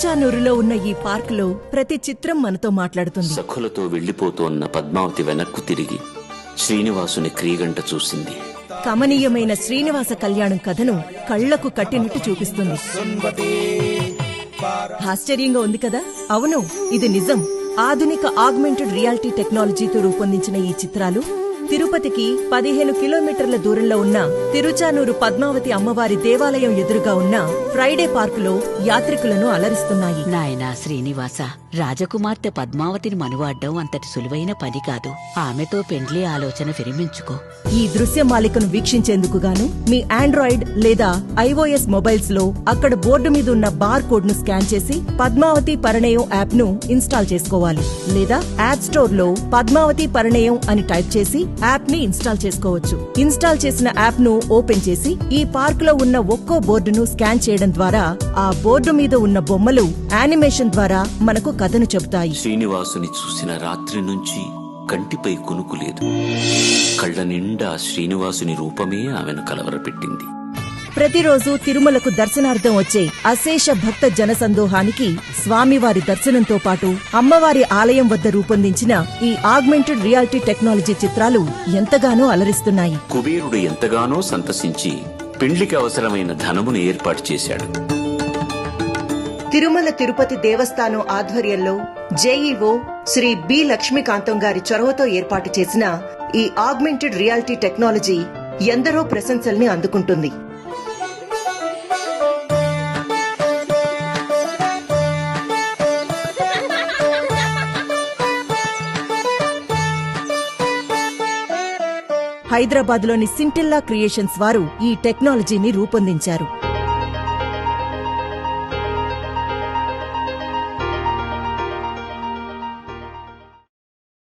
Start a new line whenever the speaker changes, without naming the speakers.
తిరుచానూరులో ఉన్న ఈ పార్కులో ప్రతి చిత్రం మనతో మాట్లాడుతుంది.
సఖులతో వెళ్ళిపోతోన్న పద్మావతి వెనక్కు తిరిగి శ్రీనివాసుని క్రీగంట చూసింది.
కమనీయమైన శ్రీనివాస కళ్యాణం కథను కళ్ళకు కట్టినట్టు చూపిస్తుంది. ఆశ్చర్యంగా ఉంది కదా? అవును ఇది నిజం. ఆధునిక ఆగ్మెంటెడ్ రియాలిటీ టెక్నాలజీతో రూపొందించిన ఈ చిత్రాలు తిరుపతికి పదిహేను కిలోమీటర్ల దూరంలో ఉన్న తిరుచానూరు పద్మావతి అమ్మవారి దేవాలయం ఎదురుగా ఉన్న ఫ్రైడే పార్కులో యాత్రికులను అలరిస్తున్నాయి.
నాయనా శ్రీనివాస రాజకుమార్తె పద్మావతిని మనువాడ్డం అంతటి సులువైన పని కాదు. ఆమెతో పెండ్లి ఆలోచన విరమించుకో.
ఈ దృశ్యమాలికను వీక్షించేందుకు గాను మీ ఆండ్రాయిడ్ లేదా ఐఓఎస్ మొబైల్స్లో అక్కడ బోర్డు మీద ఉన్న బార్ కోడ్ను స్కాన్ చేసి పద్మావతి పరిణయం యాప్ను ఇన్స్టాల్ చేసుకోవాలి. లేదా యాప్ స్టోర్లో పద్మావతి పరిణయం అని టైప్ చేసి యాప్ని ఇన్స్టాల్ చేసుకోవచ్చు. ఇన్స్టాల్ చేసిన యాప్ను ఓపెన్ చేసి ఈ పార్క్లో ఉన్న ఒక్కో బోర్డును స్కాన్ చేయడం ద్వారా ఆ బోర్డు మీద ఉన్న బొమ్మలు యానిమేషన్ ద్వారా మనకు కథను చెబుతాయి.
శ్రీనివాసుని చూసిన రాత్రి నుంచి కంటిపై కునుకు లేదు. కళ్ళ నిండా శ్రీనివాసుని రూపమే ఆమెను కలవరపెట్టింది.
ప్రతిరోజు తిరుమలకు దర్శనార్థం వచ్చే అశేష భక్త జనసందోహానికి స్వామివారి దర్శనంతో పాటు అమ్మవారి ఆలయం వద్ద రూపొందించిన ఈ ఆగ్మెంటెడ్ రియాలిటీ టెక్నాలజీ చిత్రాలు ఎంతగానో అలరిస్తున్నాయి.
కుబేరుడు ఎంతగానో సంతసించి పెండ్లికి అవసరమైన ధనమును ఏర్పాటు చేశాడు.
తిరుమల తిరుపతి దేవస్థానం ఆధ్వర్యంలో జేఈఓ శ్రీ బి లక్ష్మీకాంతం గారి చొరవతో ఏర్పాటు చేసిన ఈ ఆగ్మెంటెడ్ రియాలిటీ టెక్నాలజీ ఎందరో ప్రశంసల్ని అందుకుంటుంది. హైదరాబాద్లోని సింటిల్లా క్రియేషన్స్ వారు ఈ టెక్నాలజీని రూపొందించారు.